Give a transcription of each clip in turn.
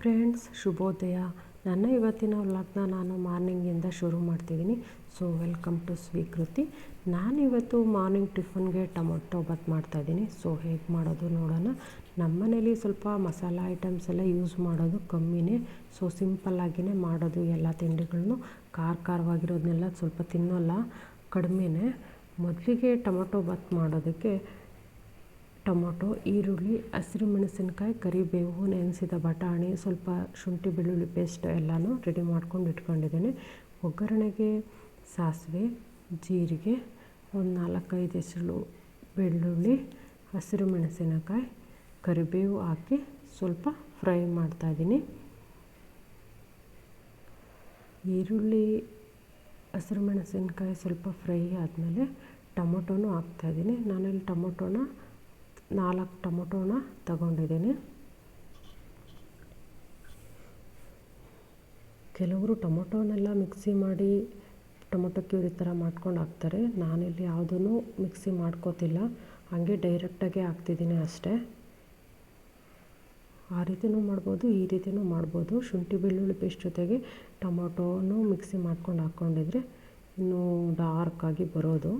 Friends ಶುಭೋದಯ. ನನ್ನ ಇವತ್ತಿನ ವ್ಲಾಗ್ನ ನಾನು ಮಾರ್ನಿಂಗಿಂದ ಶುರು ಮಾಡ್ತಿದ್ದೀನಿ. ಸೊ ವೆಲ್ಕಮ್ ಟು ಸ್ವೀಕೃತಿ ನಾನು ಇವತ್ತು ಮಾರ್ನಿಂಗ್ ಟಿಫನ್ಗೆ ಟೊಮೊಟೊ ಬಾತ್ ಮಾಡ್ತಾಯಿದ್ದೀನಿ. ಸೊ ಹೇಗೆ ಮಾಡೋದು ನೋಡೋಣ. ನಮ್ಮನೇಲಿ ಸ್ವಲ್ಪ ಮಸಾಲ ಐಟಮ್ಸ್ ಎಲ್ಲ ಯೂಸ್ ಮಾಡೋದು ಕಮ್ಮಿನೇ. ಸೊ ಸಿಂಪಲ್ಲಾಗಿಯೇ ಮಾಡೋದು ಎಲ್ಲ ತಿಂಡಿಗಳನ್ನು ಖಾರ ಖಾರವಾಗಿರೋದನ್ನೆಲ್ಲ ಸ್ವಲ್ಪ ತಿನ್ನೋಲ್ಲ, ಕಡಿಮೆನೇ. ಮೊದಲಿಗೆ ಟೊಮೊಟೊ ಬಾತ್ ಮಾಡೋದಕ್ಕೆ ಟೊಮೊಟೊ, ಈರುಳ್ಳಿ, ಹಸಿರು ಮೆಣಸಿನ್ಕಾಯಿ, ಕರಿಬೇವು, ನೆನೆಸಿದ ಬಟಾಣಿ, ಸ್ವಲ್ಪ ಶುಂಠಿ, ಬೆಳ್ಳುಳ್ಳಿ ಪೇಸ್ಟ್ ಎಲ್ಲನೂ ರೆಡಿ ಮಾಡ್ಕೊಂಡು ಇಟ್ಕೊಂಡಿದ್ದೀನಿ. ಒಗ್ಗರಣೆಗೆ ಸಾಸಿವೆ, ಜೀರಿಗೆ, ಒಂದು ನಾಲ್ಕೈದು ಹೆಸರು ಬೆಳ್ಳುಳ್ಳಿ, ಹಸಿರು ಮೆಣಸಿನಕಾಯಿ, ಕರಿಬೇವು ಹಾಕಿ ಸ್ವಲ್ಪ ಫ್ರೈ ಮಾಡ್ತಾಯಿದ್ದೀನಿ ಈರುಳ್ಳಿ, ಹಸಿರು ಮೆಣಸಿನಕಾಯಿ ಸ್ವಲ್ಪ ಫ್ರೈ ಆದಮೇಲೆ ಟೊಮೊಟೊನೂ ಹಾಕ್ತಾಯಿದ್ದೀನಿ ನಾನಲ್ಲಿ ಟೊಮೊಟೊನ ನಾಲ್ಕು ಟೊಮೊಟೊನ ತಗೊಂಡಿದ್ದೀನಿ. ಕೆಲವರು ಟೊಮೊಟೊನೆಲ್ಲ ಮಿಕ್ಸಿ ಮಾಡಿ ಟೊಮೊಟೊ ಕ್ಯೂರಿ ಥರ ಮಾಡ್ಕೊಂಡು ಹಾಕ್ತಾರೆ. ನಾನಿಲ್ಲಿ ಯಾವುದೂ ಮಿಕ್ಸಿ ಮಾಡ್ಕೋತಿಲ್ಲ. ಹಾಗೆ ಡೈರೆಕ್ಟಾಗೆ ಹಾಕ್ತಿದ್ದೀನಿ ಅಷ್ಟೇ. ಆ ರೀತಿಯೂ ಮಾಡ್ಬೋದು, ಈ ರೀತಿಯೂ ಮಾಡ್ಬೋದು. ಶುಂಠಿ ಬೆಳ್ಳುಳ್ಳಿ ಪೇಸ್ಟ್ ಜೊತೆಗೆ ಟೊಮೊಟೊನೂ ಮಿಕ್ಸಿ ಮಾಡ್ಕೊಂಡು ಹಾಕ್ಕೊಂಡಿದ್ರೆ ಇನ್ನೂ ಡಾರ್ಕಾಗಿ ಬರೋದು.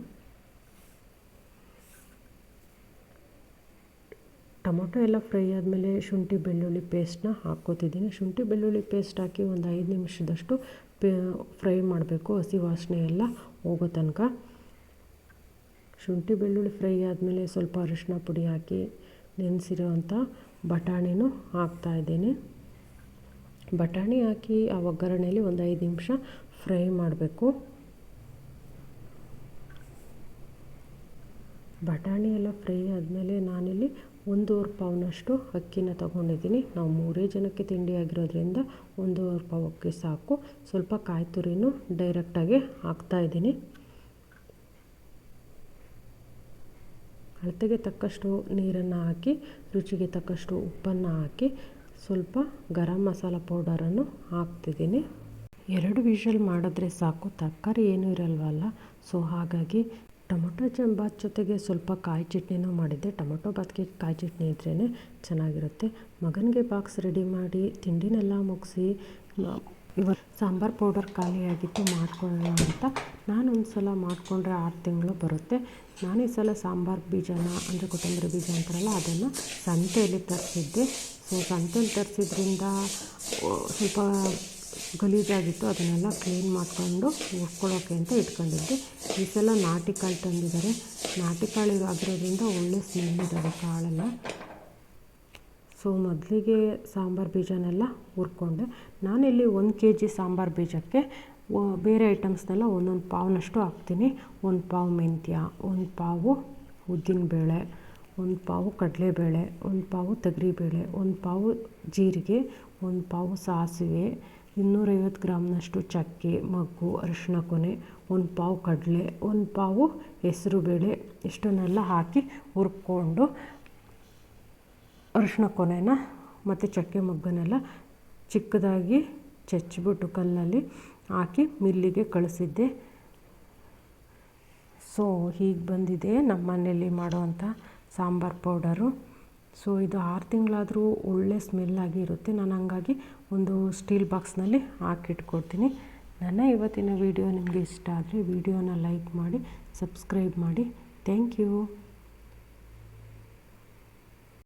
ಟೊಮೊಟೊ ಎಲ್ಲ ಫ್ರೈ ಆದಮೇಲೆ ಶುಂಠಿ, ಬೆಳ್ಳುಳ್ಳಿ ಪೇಸ್ಟ್ನ ಹಾಕ್ಕೋತಿದ್ದೀನಿ. ಶುಂಠಿ, ಬೆಳ್ಳುಳ್ಳಿ ಪೇಸ್ಟ್ ಹಾಕಿ ಒಂದು ಐದು ನಿಮಿಷದಷ್ಟು ಫ್ರೈ ಮಾಡಬೇಕು. ಹಸಿ ವಾಸನೆ ಎಲ್ಲ ಹೋಗೋ ತನಕ. ಶುಂಠಿ, ಬೆಳ್ಳುಳ್ಳಿ ಫ್ರೈ ಆದಮೇಲೆ ಸ್ವಲ್ಪ ಅರಿಶಿನ ಪುಡಿ ಹಾಕಿ ನೆನೆಸಿರೋವಂಥ ಬಟಾಣಿನೂ ಹಾಕ್ತಾಯಿದ್ದೀನಿ ಬಟಾಣಿ ಹಾಕಿ ಆ ಒಗ್ಗರಣೆಯಲ್ಲಿ ಒಂದು ಐದು ನಿಮಿಷ ಫ್ರೈ ಮಾಡಬೇಕು. ಬಟಾಣಿ ಎಲ್ಲ ಫ್ರೈ ಆದಮೇಲೆ ನಾನಿಲ್ಲಿ ಒಂದೂವರೆ ಪಾವ್ನಷ್ಟು ಅಕ್ಕಿನ ತೊಗೊಂಡಿದ್ದೀನಿ. ನಾವು ಮೂರೇ ಜನಕ್ಕೆ ತಿಂಡಿ ಆಗಿರೋದ್ರಿಂದ ಒಂದೂವರೆ ಪಾವು ಅಕ್ಕಿ ಸಾಕು. ಸ್ವಲ್ಪ ಕಾಯಿ ತುರಿನೂ ಡೈರೆಕ್ಟಾಗಿ ಹಾಕ್ತಾಯಿದ್ದೀನಿ ಅಳತೆಗೆ ತಕ್ಕಷ್ಟು ನೀರನ್ನು ಹಾಕಿ, ರುಚಿಗೆ ತಕ್ಕಷ್ಟು ಉಪ್ಪನ್ನು ಹಾಕಿ ಸ್ವಲ್ಪ ಗರಂ ಮಸಾಲ ಪೌಡರನ್ನು ಹಾಕ್ತಿದ್ದೀನಿ. ಎರಡು ವಿಷಲ್ ಮಾಡಿದ್ರೆ ಸಾಕು. ತರಕಾರಿ ಏನೂ ಇರಲ್ವಲ್ಲ. ಸೊ ಹಾಗಾಗಿ ಟೊಮೊಟೊ ಜಮ್ ಬಾತ್ ಜೊತೆಗೆ ಸ್ವಲ್ಪ ಕಾಯಿ ಚಟ್ನಿನೂ ಮಾಡಿದ್ದೆ. ಟೊಮೊಟೊ ಬಾತ್ಗೆ ಕಾಯಿ ಚಟ್ನಿ ಇದ್ರೇ ಚೆನ್ನಾಗಿರುತ್ತೆ. ಮಗನಿಗೆ ಬಾಕ್ಸ್ ರೆಡಿ ಮಾಡಿ ತಿಂಡಿನೆಲ್ಲ ಮುಗಿಸಿ ಇವತ್ತು ಸಾಂಬಾರು ಪೌಡರ್ ಖಾಲಿಯಾಗಿತ್ತು ಮಾಡ್ಕೊಳ್ಳೋಣ ಅಂತ ನಾನು ಒಂದು ಸಲ ಮಾಡಿಕೊಂಡ್ರೆ ಆರು ತಿಂಗಳು ಬರುತ್ತೆ. ನಾನು ಈ ಸಲ ಸಾಂಬಾರು ಬೀಜನ, ಅಂದರೆ ಕೊತ್ತಂಬರಿ ಬೀಜ ಅಂತಾರಲ್ಲ, ಅದನ್ನು ಸಂತೆಯಲ್ಲಿ ತರಿಸಿದ್ದೆ. ಸೊ ಸಂತೆಯಲ್ಲಿ ತರಿಸಿದ್ರಿಂದ ಸ್ವಲ್ಪ ಗಲೀಜಾಗಿತ್ತು, ಅದನ್ನೆಲ್ಲ ಕ್ಲೀನ್ ಮಾಡಿಕೊಂಡು ಹುರ್ಕೊಳ್ಳೋಕ್ಕೆ ಅಂತ ಇಟ್ಕೊಂಡಿದ್ದೆ. ಈ ಸಲ ನಾಟಿ ಕಾಳು ತಂದಿದ್ದಾರೆ. ನಾಟಿ ಕಾಳು ಆಗಿರೋದ್ರಿಂದ ಒಳ್ಳೆ ಸ್ಮೆಲ್ ಇದ್ದಾವೆ ಕಾಳೆಲ್ಲ. ಸೊ ಮೊದಲಿಗೆ ಸಾಂಬಾರು ಬೀಜನೆಲ್ಲ ಹುರ್ಕೊಂಡೆ. ನಾನಿಲ್ಲಿ ಒಂದು ಕೆ ಜಿ ಸಾಂಬಾರು ಬೀಜಕ್ಕೆ ಬೇರೆ ಐಟಮ್ಸ್ನೆಲ್ಲ ಒಂದೊಂದು ಪಾವ್ನಷ್ಟು ಹಾಕ್ತೀನಿ. ಒಂದು ಪಾವು ಮೆಂತ್ಯ, ಒಂದು ಪಾವು ಉದ್ದಿನಬೇಳೆ, ಒಂದು ಪಾವು ಕಡಲೆಬೇಳೆ, ಒಂದು ಪಾವು ತೊಗರಿಬೇಳೆ, ಒಂದು ಪಾವು ಜೀರಿಗೆ, ಒಂದು ಪಾವು ಸಾಸಿವೆ ಇನ್ನೂರೈವತ್ತು ಗ್ರಾಮ್ನಷ್ಟು ಚಕ್ಕೆ, ಮಗ್ಗು ಅರಿಶಿನ ಕೊನೆ, ಒಂದು ಪಾವು ಕಡಲೆ, ಒಂದು ಪಾವು ಹೆಸರುಬೇಳೆ ಇಷ್ಟನ್ನೆಲ್ಲ ಹಾಕಿ ಹುರ್ಕೊಂಡು ಅರಿಶಿಣ ಕೊನೆನ ಮತ್ತು ಚಕ್ಕೆ ಮಗ್ಗನೆಲ್ಲ ಚಿಕ್ಕದಾಗಿ ಚಚ್ಚಿಬಿಟ್ಟು ಕಲ್ಲಲ್ಲಿ ಹಾಕಿ ಮಿಲ್ಲಿಗೆ ಕಳಿಸಿದ್ದೆ. ಸೊ ಹೀಗೆ ಬಂದಿದೆ ನಮ್ಮ ಮನೆಯಲ್ಲಿ ಮಾಡೋವಂಥ ಸಾಂಬಾರು ಪೌಡರು. ಸೊ ಇದು ಆರು ತಿಂಗಳಾದರೂ ಒಳ್ಳೆ ಸ್ಮೆಲ್ಲಾಗಿ ಇರುತ್ತೆ. ನಾನು ಹಂಗಾಗಿ ಒಂದು ಸ್ಟೀಲ್ ಬಾಕ್ಸ್ನಲ್ಲಿ ಹಾಕಿಟ್ಕೊಡ್ತೀನಿ. ನನ್ನ ಇವತ್ತಿನ ವಿಡಿಯೋ ನಿಮಗೆ ಇಷ್ಟ ಆದರೆ ವಿಡಿಯೋನ ಲೈಕ್ ಮಾಡಿ ಸಬ್ಸ್ಕ್ರೈಬ್ ಮಾಡಿ. Thank you